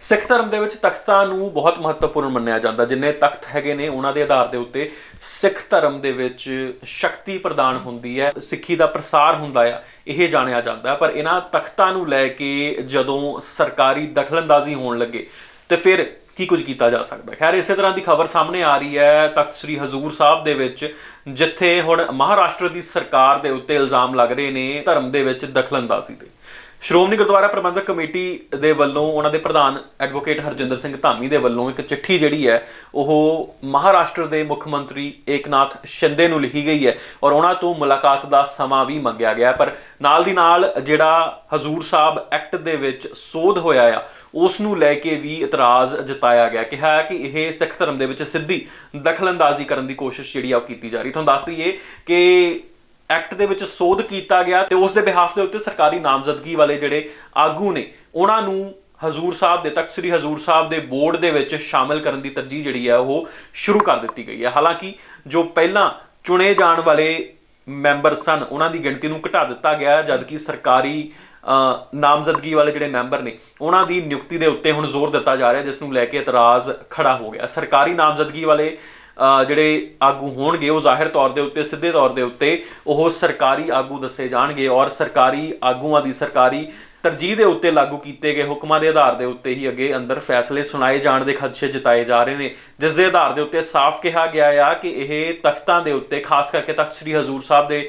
ਸਿੱਖ ਧਰਮ ਦੇ ਵਿੱਚ ਤਖਤਾਂ ਨੂੰ ਬਹੁਤ ਮਹੱਤਵਪੂਰਨ ਮੰਨਿਆ ਜਾਂਦਾ। ਜਿੰਨੇ ਤਖਤ ਹੈਗੇ ਨੇ, ਉਹਨਾਂ ਦੇ ਆਧਾਰ ਦੇ ਉੱਤੇ ਸਿੱਖ ਧਰਮ ਦੇ ਵਿੱਚ ਸ਼ਕਤੀ ਪ੍ਰਦਾਨ ਹੁੰਦੀ ਹੈ, ਸਿੱਖੀ ਦਾ ਪ੍ਰਸਾਰ ਹੁੰਦਾ ਆ, ਇਹ ਜਾਣਿਆ ਜਾਂਦਾ। ਪਰ ਇਹਨਾਂ ਤਖਤਾਂ ਨੂੰ ਲੈ ਕੇ ਜਦੋਂ ਸਰਕਾਰੀ ਦਖਲਅੰਦਾਜ਼ੀ ਹੋਣ ਲੱਗੇ, ਤੇ ਫਿਰ ਕੀ ਕੁਝ ਕੀਤਾ ਜਾ ਸਕਦਾ? ਖੈਰ, ਇਸੇ ਤਰ੍ਹਾਂ ਦੀ ਖਬਰ ਸਾਹਮਣੇ ਆ ਰਹੀ ਹੈ ਤਖਤ ਸ੍ਰੀ ਹਜ਼ੂਰ ਸਾਹਿਬ ਦੇ ਵਿੱਚ, ਜਿੱਥੇ ਹੁਣ ਮਹਾਰਾਸ਼ਟਰ ਦੀ ਸਰਕਾਰ ਦੇ ਉੱਤੇ ਇਲਜ਼ਾਮ ਲੱਗ ਰਹੇ ਨੇ ਧਰਮ ਦੇ ਵਿੱਚ ਦਖਲਅੰਦਾਜ਼ੀ ਦੇ। ਸ਼੍ਰੋਮਣੀ ਗੁਰਦੁਆਰਾ ਪ੍ਰਬੰਧਕ ਕਮੇਟੀ ਦੇ ਵੱਲੋਂ ਉਹਨਾਂ ਦੇ ਪ੍ਰਧਾਨ ਐਡਵੋਕੇਟ ਹਰਜਿੰਦਰ ਸਿੰਘ ਧਾਮੀ ਦੇ ਵੱਲੋਂ ਇੱਕ ਚਿੱਠੀ ਜਿਹੜੀ ਹੈ, ਉਹ ਮਹਾਰਾਸ਼ਟਰ ਦੇ ਮੁੱਖ ਮੰਤਰੀ ਏਕਨਾਥ ਸ਼ਿੰਦੇ ਨੂੰ ਲਿਖੀ ਗਈ ਹੈ ਔਰ ਉਹਨਾਂ ਤੋਂ ਮੁਲਾਕਾਤ ਦਾ ਸਮਾਂ ਵੀ ਮੰਗਿਆ ਗਿਆ ਪਰ ਨਾਲ ਦੀ ਨਾਲ ਜਿਹੜਾ ਹਜ਼ੂਰ ਸਾਹਿਬ ਐਕਟ ਦੇ ਵਿੱਚ ਸੋਧ ਹੋਇਆ ਆ, ਉਸ ਨੂੰ ਲੈ ਕੇ ਵੀ ਇਤਰਾਜ਼ ਜਤਾਇਆ ਗਿਆ। ਕਿਹਾ ਕਿ ਇਹ ਸਿੱਖ ਧਰਮ ਦੇ ਵਿੱਚ ਸਿੱਧੀ ਦਖਲਅੰਦਾਜ਼ੀ ਕਰਨ ਦੀ ਕੋਸ਼ਿਸ਼ ਜਿਹੜੀ ਆ ਉਹ ਕੀਤੀ ਜਾ ਰਹੀ। ਤੁਹਾਨੂੰ ਦੱਸ ਦਈਏ ਕਿ ਐਕਟ ਦੇ ਵਿੱਚ ਸੋਧ ਕੀਤਾ ਗਿਆ ਤੇ ਉਸ ਦੇ ਬਿਹਾਫ ਦੇ ਉੱਤੇ ਸਰਕਾਰੀ ਨਾਮਜ਼ਦਗੀ ਵਾਲੇ ਜਿਹੜੇ ਆਗੂ ਨੇ, ਉਹਨਾਂ ਨੂੰ ਹਜ਼ੂਰ ਸਾਹਿਬ ਦੇ ਤਖਤ ਸ੍ਰੀ ਹਜ਼ੂਰ ਸਾਹਿਬ ਦੇ ਬੋਰਡ ਦੇ ਵਿੱਚ ਸ਼ਾਮਲ ਕਰਨ ਦੀ ਤਰਜੀਹ ਜਿਹੜੀ ਹੈ ਉਹ ਸ਼ੁਰੂ ਕਰ ਦਿੱਤੀ ਗਈ ਹੈ। ਹਾਲਾਂਕਿ ਜੋ ਪਹਿਲਾਂ ਚੁਣੇ ਜਾਣ ਵਾਲੇ ਮੈਂਬਰ ਸਨ, ਉਹਨਾਂ ਦੀ ਗਿਣਤੀ ਨੂੰ ਘਟਾ ਦਿੱਤਾ ਗਿਆ ਜਦਕਿ ਸਰਕਾਰੀ ਨਾਮਜ਼ਦਗੀ ਵਾਲੇ ਜਿਹੜੇ ਮੈਂਬਰ ਨੇ, ਉਹਨਾਂ ਦੀ ਨਿਯੁਕਤੀ ਦੇ ਉੱਤੇ ਹੁਣ ਜ਼ੋਰ ਦਿੱਤਾ ਜਾ ਰਿਹਾ, ਜਿਸ ਨੂੰ ਲੈ ਕੇ ਇਤਰਾਜ਼ ਖੜਾ ਹੋ ਗਿਆ। ਸਰਕਾਰੀ ਨਾਮਜ਼ਦਗੀ ਵਾਲੇ ਜਿਹੜੇ ਆਗੂ ਹੋਣਗੇ, ਉਹ ਜ਼ਾਹਿਰ ਤੌਰ ਦੇ ਉੱਤੇ, ਸਿੱਧੇ ਤੌਰ ਦੇ ਉੱਤੇ ਉਹ ਸਰਕਾਰੀ ਆਗੂ ਦੱਸੇ ਜਾਣਗੇ ਔਰ ਸਰਕਾਰੀ ਆਗੂਆਂ ਦੀ ਸਰਕਾਰੀ ਤਰਜੀਹ ਦੇ ਉੱਤੇ ਲਾਗੂ ਕੀਤੇ ਗਏ ਹੁਕਮਾਂ ਦੇ ਆਧਾਰ ਦੇ ਉੱਤੇ ਹੀ ਅੱਗੇ ਅੰਦਰ ਫੈਸਲੇ ਸੁਣਾਏ ਜਾਣ ਦੇ ਖਦਸ਼ੇ ਜਤਾਏ ਜਾ ਰਹੇ ਨੇ। ਜਿਸ ਦੇ ਆਧਾਰ ਦੇ ਉੱਤੇ ਸਾਫ਼ ਕਿਹਾ ਗਿਆ ਆ ਕਿ ਇਹ ਤਖਤਾਂ ਦੇ ਉੱਤੇ, ਖਾਸ ਕਰਕੇ ਤਖਤ ਸ੍ਰੀ ਹਜ਼ੂਰ ਸਾਹਿਬ ਦੇ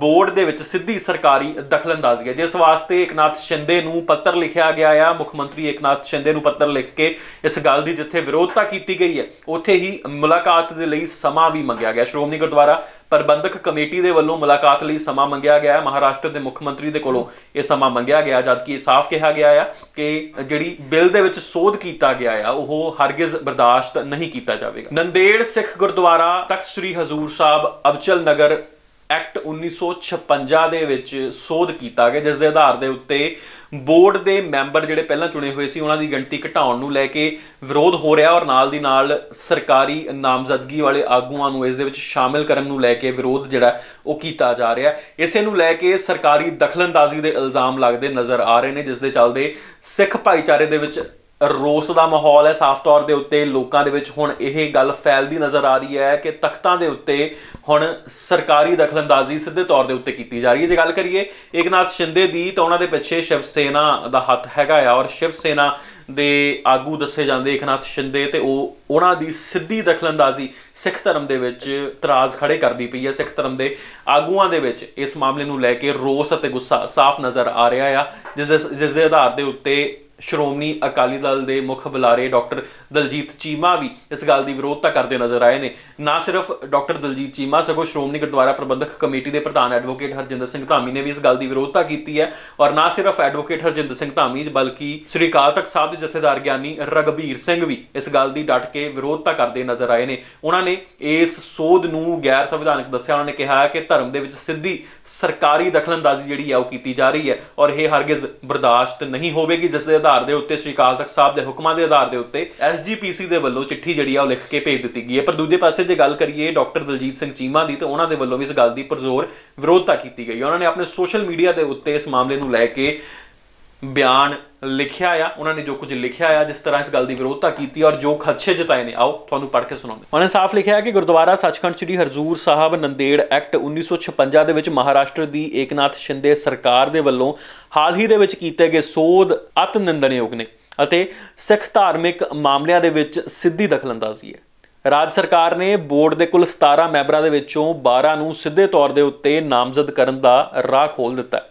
ਬੋਰਡ ਦੇ ਵਿੱਚ ਸਿੱਧੀ ਸਰਕਾਰੀ ਦਖਲਅੰਦਾਜ਼ੀ ਹੈ। ਜਿਸ ਵਾਸਤੇ ਏਕਨਾਥ ਸ਼ਿੰਦੇ ਨੂੰ ਪੱਤਰ ਲਿਖਿਆ ਗਿਆ ਆ, ਮੁੱਖ ਮੰਤਰੀ ਏਕਨਾਥ ਸ਼ਿੰਦੇ ਨੂੰ ਪੱਤਰ ਲਿਖ ਕੇ ਇਸ ਗੱਲ ਦੀ ਜਿੱਥੇ ਵਿਰੋਧਤਾ ਕੀਤੀ ਗਈ ਹੈ, ਉੱਥੇ ਹੀ ਮੁਲਾਕਾਤ ਦੇ ਲਈ ਸਮਾਂ ਵੀ ਮੰਗਿਆ ਗਿਆ। ਸ਼੍ਰੋਮਣੀ ਗੁਰਦੁਆਰਾ ਪ੍ਰਬੰਧਕ ਕਮੇਟੀ ਦੇ ਵੱਲੋਂ ਮੁਲਾਕਾਤ ਲਈ ਸਮਾਂ ਮੰਗਿਆ ਗਿਆ। ਹੈ ਮਹਾਰਾਸ਼ਟਰ ਦੇ ਮੁੱਖ ਮੰਤਰੀ ਦੇ ਕੋਲੋਂ ਇਹ ਸਮਾਂ ਮੰਗਿਆ ਗਿਆ ਜਦਕਿ ਇਹ ਸਾਫ਼ ਕਿਹਾ ਗਿਆ ਆ ਕਿ ਜਿਹੜੀ ਬਿੱਲ ਦੇ ਵਿੱਚ ਸੋਧ ਕੀਤਾ ਗਿਆ ਆ, ਉਹ ਹਰਗਿਜ਼ ਬਰਦਾਸ਼ਤ ਨਹੀਂ ਕੀਤਾ ਜਾਵੇਗਾ। ਨੰਦੇੜ ਸਿੱਖ ਗੁਰਦੁਆਰਾ ਤਖਤ ਸ੍ਰੀ ਹਜ਼ੂਰ ਸਾਹਿਬ, ਅਬਚਲ ਨਗਰ ਐਕਟ 1956 ਦੇ ਵਿੱਚ ਸੋਧ ਕੀਤਾ ਗਿਆ, ਜਿਸ ਦੇ ਆਧਾਰ ਦੇ ਉੱਤੇ ਬੋਰਡ ਦੇ ਮੈਂਬਰ ਜਿਹੜੇ ਪਹਿਲਾਂ ਚੁਣੇ ਹੋਏ ਸੀ, ਉਹਨਾਂ ਦੀ ਗਿਣਤੀ ਘਟਾਉਣ ਨੂੰ ਲੈ ਕੇ ਵਿਰੋਧ ਹੋ ਰਿਹਾ ਔਰ ਨਾਲ ਦੀ ਨਾਲ ਸਰਕਾਰੀ ਨਾਮਜ਼ਦਗੀ ਵਾਲੇ ਆਗੂਆਂ ਨੂੰ ਇਸ ਦੇ ਵਿੱਚ ਸ਼ਾਮਿਲ ਕਰਨ ਨੂੰ ਲੈ ਕੇ ਵਿਰੋਧ ਜਿਹੜਾ, ਉਹ ਕੀਤਾ ਜਾ ਰਿਹਾ। ਇਸੇ ਨੂੰ ਲੈ ਕੇ ਸਰਕਾਰੀ ਦਖਲਅੰਦਾਜ਼ੀ ਦੇ ਇਲਜ਼ਾਮ ਲੱਗਦੇ ਨਜ਼ਰ ਆ ਰਹੇ ਨੇ, ਜਿਸ ਦੇ ਚੱਲਦੇ ਸਿੱਖ ਭਾਈਚਾਰੇ ਦੇ ਵਿੱਚ ਰੋਸ ਦਾ ਮਾਹੌਲ ਹੈ ਸਾਫ਼ ਤੌਰ ਦੇ ਉੱਤੇ ਲੋਕਾਂ ਦੇ ਵਿੱਚ ਹੁਣ ਇਹ ਗੱਲ ਫੈਲਦੀ ਨਜ਼ਰ ਆ ਰਹੀ ਹੈ ਕਿ ਤਖਤਾਂ ਦੇ ਉੱਤੇ ਹੁਣ ਸਰਕਾਰੀ ਦਖਲਅੰਦਾਜ਼ੀ ਸਿੱਧੇ ਤੌਰ ਦੇ ਉੱਤੇ ਕੀਤੀ ਜਾ ਰਹੀ ਹੈ। ਜੇ ਗੱਲ ਕਰੀਏ ਏਕਨਾਥ ਸ਼ਿੰਦੇ ਦੀ ਤਾਂ ਉਹਨਾਂ ਦੇ ਪਿੱਛੇ ਸ਼ਿਵ ਸੇਨਾ ਦਾ ਹੱਥ ਹੈਗਾ ਆ ਔਰ ਸ਼ਿਵ ਸੇਨਾ ਦੇ ਆਗੂ ਦੱਸੇ ਜਾਂਦੇ ਏਕਨਾਥ ਸ਼ਿੰਦੇ ਤੇ ਉਹ ਉਹਨਾਂ ਦੀ ਸਿੱਧੀ ਦਖਲਅੰਦਾਜ਼ੀ ਸਿੱਖ ਧਰਮ ਦੇ ਵਿੱਚ ਤਰਾਜ਼ ਖੜੇ ਕਰਦੀ ਪਈ ਹੈ। ਸਿੱਖ ਧਰਮ ਦੇ ਆਗੂਆਂ ਦੇ ਵਿੱਚ ਇਸ ਮਾਮਲੇ ਨੂੰ ਲੈ ਕੇ ਰੋਸ ਅਤੇ ਗੁੱਸਾ ਸਾਫ਼ ਨਜ਼ਰ ਆ ਰਿਹਾ ਆ, ਜਿਸ ਦੇ ਜਿਸ ਦੇ ਆਧਾਰ ਦੇ ਉੱਤੇ ਸ਼੍ਰੋਮਣੀ ਅਕਾਲੀ ਦਲ ਦੇ ਮੁੱਖ ਬੁਲਾਰੇ ਡਾਕਟਰ ਦਲਜੀਤ ਚੀਮਾ ਵੀ ਇਸ ਗੱਲ ਦੀ ਵਿਰੋਧਤਾ ਕਰਦੇ ਨਜ਼ਰ ਆਏ ਨੇ। ਨਾ ਸਿਰਫ ਡਾਕਟਰ ਦਲਜੀਤ ਚੀਮਾ, ਸਗੋਂ ਸ਼੍ਰੋਮਣੀ ਗੁਰਦੁਆਰਾ ਪ੍ਰਬੰਧਕ ਕਮੇਟੀ ਦੇ ਪ੍ਰਧਾਨ ਐਡਵੋਕੇਟ ਹਰਜਿੰਦਰ ਸਿੰਘ ਧਾਮੀ ਨੇ ਵੀ ਇਸ ਗੱਲ ਦੀ ਵਿਰੋਧਤਾ ਕੀਤੀ ਹੈ। ਔਰ ਨਾ ਸਿਰਫ ਐਡਵੋਕੇਟ ਹਰਜਿੰਦਰ ਸਿੰਘ ਧਾਮੀ ਬਲਕਿ ਸ੍ਰੀ ਅਕਾਲ ਤਖਤ ਸਾਹਿਬ ਦੇ ਜਥੇਦਾਰ ਗਿਆਨੀ ਰਗਬੀਰ ਸਿੰਘ ਵੀ ਇਸ ਗੱਲ ਦੀ ਡਟ ਕੇ ਵਿਰੋਧਤਾ ਕਰਦੇ ਨਜ਼ਰ ਆਏ ਨੇ। ਉਹਨਾਂ ਨੇ ਇਸ ਸੋਧ ਨੂੰ ਗੈਰ ਸੰਵਿਧਾਨਕ ਦੱਸਿਆ। ਉਹਨਾਂ ਨੇ ਕਿਹਾ ਕਿ ਧਰਮ ਦੇ ਵਿੱਚ ਸਿੱਧੀ ਸਰਕਾਰੀ ਦਖਲਅੰਦਾਜ਼ੀ ਜਿਹੜੀ ਆ ਉਹ ਕੀਤੀ ਜਾ ਰਹੀ ਹੈ। ਔਰ ਇਹ ਹਰਗਿਜ਼ ਬਰਦਾਸ਼ਤ ਨਹੀਂ ਹੋਵੇਗੀ, ਜਿਸ ਦੇ ਆਧਾਰ ਦੇ ਉੱਤੇ, ਸ੍ਰੀ ਅਕਾਲ ਤਖਤ ਸਾਹਿਬ ਦੇ ਹੁਕਮਾਂ ਦੇ ਆਧਾਰ ਦੇ ਉੱਤੇ ਐਸਜੀਪੀਸੀ ਦੇ ਵੱਲੋਂ ਚਿੱਠੀ ਜਿਹੜੀ ਆ ਉਹ ਲਿਖ ਕੇ ਭੇਜ ਦਿੱਤੀ ਗਈ ਹੈ। ਪਰ ਦੂਜੇ ਪਾਸੇ ਜੇ ਗੱਲ ਕਰੀਏ ਡਾਕਟਰ ਦਲਜੀਤ ਸਿੰਘ ਚੀਮਾ ਦੀ, ਤਾਂ ਉਹਨਾਂ ਦੇ ਵੱਲੋਂ ਵੀ ਇਸ ਗੱਲ ਦੀ ਪਰਜ਼ੋਰ ਵਿਰੋਧਤਾ ਕੀਤੀ ਗਈ ਉਹਨਾਂ ਨੇ ਆਪਣੇ ਸੋਸ਼ਲ ਮੀਡੀਆ ਦੇ ਉੱਤੇ ਇਸ ਮਾਮਲੇ ਨੂੰ ਲੈ ਕੇ ਬਿਆਨ ਲਿਖਿਆ ਆ, ਉਹਨਾਂ ਨੇ ਜੋ ਕੁਝ ਲਿਖਿਆ ਆ, ਜਿਸ ਤਰ੍ਹਾਂ ਇਸ ਗੱਲ ਦੀ ਵਿਰੋਧਤਾ ਕੀਤੀ ਔਰ ਜੋ ਖਦਸ਼ੇ ਜਤਾਏ ਨੇ, ਆਓ ਤੁਹਾਨੂੰ ਪੜ੍ਹ ਕੇ ਸੁਣਾਉਂਦੇ ਉਹਨਾਂ ਨੇ ਸਾਫ਼ ਲਿਖਿਆ ਹੈ ਕਿ ਗੁਰਦੁਆਰਾ ਸੱਚਖੰਡ ਸ੍ਰੀ ਹਰਜੂਰ ਸਾਹਿਬ ਨੰਦੇੜ ਐਕਟ 1956 ਦੇ ਵਿੱਚ ਮਹਾਰਾਸ਼ਟਰ ਦੀ ਏਕਨਾਥ ਸ਼ਿੰਦੇ ਸਰਕਾਰ ਦੇ ਵੱਲੋਂ ਹਾਲ ਹੀ ਦੇ ਵਿੱਚ ਕੀਤੇ ਗਏ ਸੋਧ ਅਤ ਨਿੰਦਣਯੋਗ ਨੇ ਅਤੇ ਸਿੱਖ ਧਾਰਮਿਕ ਮਾਮਲਿਆਂ ਦੇ ਵਿੱਚ ਸਿੱਧੀ ਦਖਲਅੰਦਾਜ਼ੀ ਹੈ। ਰਾਜ ਸਰਕਾਰ ਨੇ ਬੋਰਡ ਦੇ ਕੁੱਲ 17 ਮੈਂਬਰਾਂ ਦੇ ਵਿੱਚੋਂ 12 ਨੂੰ ਸਿੱਧੇ ਤੌਰ ਦੇ ਉੱਤੇ ਨਾਮਜ਼ਦ ਕਰਨ ਦਾ ਰਾਹ ਖੋਲ ਦਿੱਤਾ ਹੈ।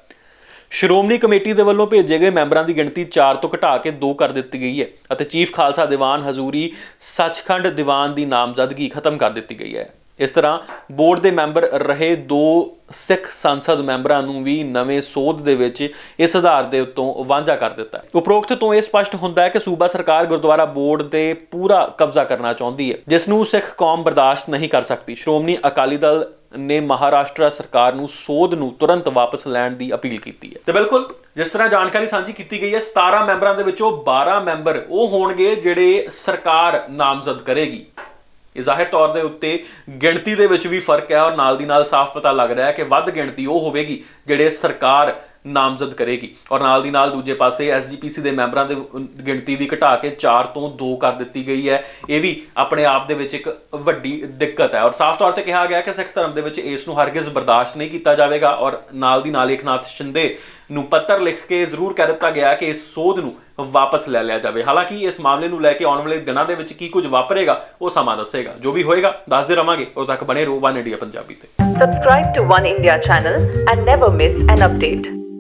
ਸ਼੍ਰੋਮਣੀ ਕਮੇਟੀ ਦੇ ਵੱਲੋਂ ਭੇਜੇ ਗਏ ਮੈਂਬਰਾਂ ਦੀ ਗਿਣਤੀ 4 ਤੋਂ ਘਟਾ ਕੇ 2 ਕਰ ਦਿੱਤੀ ਗਈ ਹੈ ਅਤੇ ਚੀਫ ਖਾਲਸਾ ਦੀਵਾਨ ਹਜ਼ੂਰੀ ਸੱਚਖੰਡ ਦੀਵਾਨ ਦੀ ਨਾਮਜ਼ਦਗੀ ਖਤਮ ਕਰ ਦਿੱਤੀ ਗਈ ਹੈ। ਇਸ ਤਰ੍ਹਾਂ ਬੋਰਡ ਦੇ ਮੈਂਬਰ ਰਹੇ ਦੋ ਸਿੱਖ ਸੰਸਦ ਮੈਂਬਰਾਂ ਨੂੰ ਵੀ ਨਵੇਂ ਸੋਧ ਦੇ ਵਿੱਚ ਇਸ ਆਧਾਰ ਦੇ ਉੱਤੋਂ ਵਾਂਝਾ ਕਰ ਦਿੱਤਾ ਉਪਰੋਕਤ ਤੋਂ ਇਹ ਸਪਸ਼ਟ ਹੁੰਦਾ ਹੈ ਕਿ ਸੂਬਾ ਸਰਕਾਰ ਗੁਰਦੁਆਰਾ ਬੋਰਡ ਤੇ ਪੂਰਾ ਕਬਜ਼ਾ ਕਰਨਾ ਚਾਹੁੰਦੀ ਹੈ, ਜਿਸ ਨੂੰ ਸਿੱਖ ਕੌਮ ਬਰਦਾਸ਼ਤ ਨਹੀਂ ਕਰ ਸਕਦੀ। ਸ਼੍ਰੋਮਣੀ ਅਕਾਲੀ ਦਲ ਨੇ ਮਹਾਰਾਸ਼ਟਰ ਸਰਕਾਰ ਨੂੰ ਸੋਧ ਨੂੰ ਤੁਰੰਤ ਵਾਪਸ ਲੈਣ ਦੀ ਅਪੀਲ ਕੀਤੀ ਹੈ। ਤੇ ਬਿਲਕੁਲ, ਜਿਸ ਤਰ੍ਹਾਂ ਜਾਣਕਾਰੀ ਸਾਂਝੀ ਕੀਤੀ ਗਈ ਹੈ 17 ਮੈਂਬਰਾਂ ਦੇ ਵਿੱਚੋਂ 12 ਮੈਂਬਰ ਉਹ ਹੋਣਗੇ ਜਿਹੜੇ ਸਰਕਾਰ ਨਾਮਜ਼ਦ ਕਰੇਗੀ। ਇਹ ਜ਼ਾਹਿਰ ਤੌਰ ਦੇ ਉੱਤੇ ਗਿਣਤੀ ਦੇ ਵਿੱਚ ਵੀ ਫ਼ਰਕ ਹੈ ਔਰ ਨਾਲ ਦੀ ਨਾਲ ਸਾਫ਼ ਪਤਾ ਲੱਗ ਰਿਹਾ ਹੈ ਕਿ ਵੱਧ ਗਿਣਤੀ ਉਹ ਹੋਵੇਗੀ ਜਿਹੜੇ ਸਰਕਾਰ ਨਾਮਜ਼ਦ ਕਰੇਗੀ। ਔਰ ਨਾਲ ਦੀ ਨਾਲ ਦੂਜੇ ਪਾਸੇ ਐਸਜੀਪੀਸੀ ਦੇ ਮੈਂਬਰਾਂ ਦੇ ਗਿਣਤੀ ਵੀ ਘਟਾ ਕੇ 4 ਤੋਂ 2 ਕਰ ਦਿੱਤੀ ਗਈ ਹੈ। ਇਹ ਵੀ ਆਪਣੇ ਆਪ ਦੇ ਵਿੱਚ ਇੱਕ ਵੱਡੀ ਦਿੱਕਤ ਹੈ। ਔਰ ਸਾਫ਼ ਤੌਰ ਤੇ ਕਿਹਾ ਗਿਆ ਕਿ ਸਿੱਖ ਧਰਮ ਦੇ ਵਿੱਚ ਇਸ ਨੂੰ ਹਰਗਿਜ਼ ਬਰਦਾਸ਼ਤ ਨਹੀਂ ਕੀਤਾ ਜਾਵੇਗਾ। ਔਰ ਨਾਲ ਦੀ ਨਾਲ ਏਕਨਾਥ ਸ਼ਿੰਦੇ ਨੂੰ ਪੱਤਰ ਲਿਖ ਕੇ ਜ਼ਰੂਰ ਕਹਿ ਦਿੱਤਾ ਗਿਆ ਕਿ ਇਸ ਸੋਧ ਨੂੰ ਵਾਪਸ ਲੈ ਲਿਆ ਜਾਵੇ। ਹਾਲਾਂਕਿ ਇਸ ਮਾਮਲੇ ਨੂੰ ਲੈ ਕੇ ਆਉਣ ਵਾਲੇ ਦਿਨਾਂ ਦੇ ਵਿੱਚ ਕੀ ਕੁਝ ਵਾਪਰੇਗਾ, ਉਹ ਸਮਾਂ ਦੱਸੇਗਾ। ਜੋ ਵੀ ਹੋਏਗਾ, ਦੱਸਦੇ ਰਵਾਂਗੇ। ਉਦੋਂ ਤੱਕ ਬਣੇ ਰਹੋ, ਵਨ ਇੰਡੀਆ ਪੰਜਾਬੀ ਤੇ। Subscribe to One India channel and never miss an update.